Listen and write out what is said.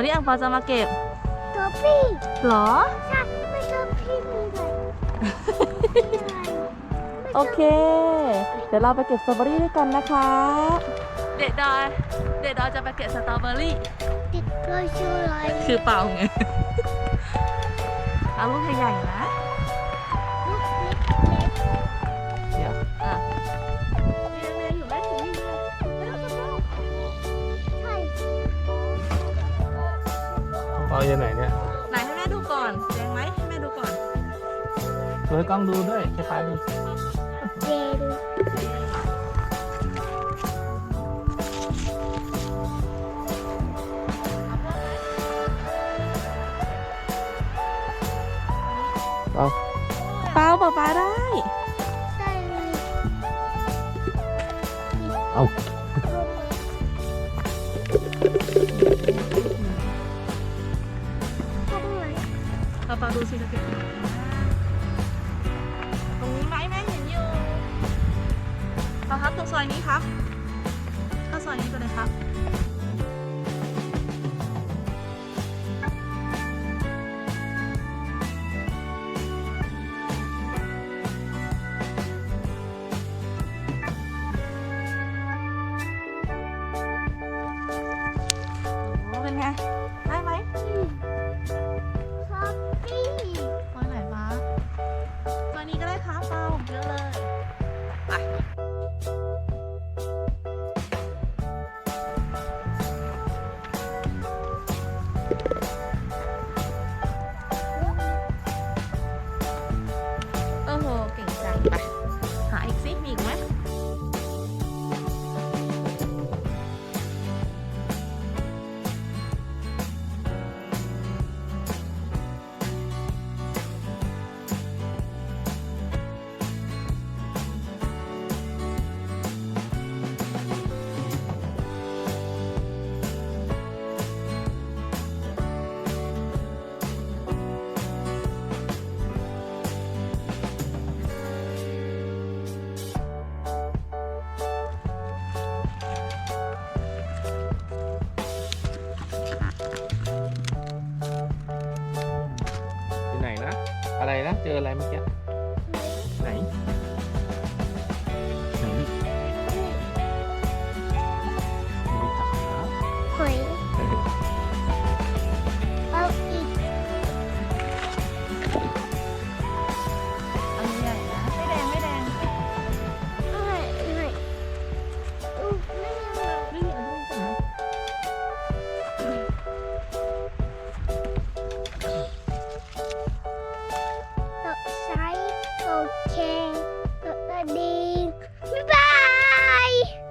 วันนี้อังเปาจะมาเก็บตัวพี่เหรอ ใช่ไม่ตัวพี่มีเลยโอเค เดี๋ยวเราไปเก็บสตรอเบอรี่ด้วยกันนะคะ เด็ดดอยเด็ดดอยจะไปเก็บสตรอเบอรี่ติดตัวชื่ออะไรคือเปล่าไงเอาลูกใหญ่ๆนะ ปาอยู่ไหนเนี่ยๆไหนให้แม่ดูก่อนแดงไหมให้แม่ดูก่อนเปิดกล้องดูด้วยให้ป้าดูเจนเอาเปล่าเปล่าปลาได้ใช่เอา เราเปล่าดูสิจะเก็บตรงนตรงนี้ไหมแม่เห็นอยู่เราครับตรงซอยนี้ครับเข้าซอยนี้ไปเลยครับ นี้ก็ได้ครับเปล่าเยอะ ะ อะไรนะ เจออะไรเมื่อกี้ okay, daddy. Bye.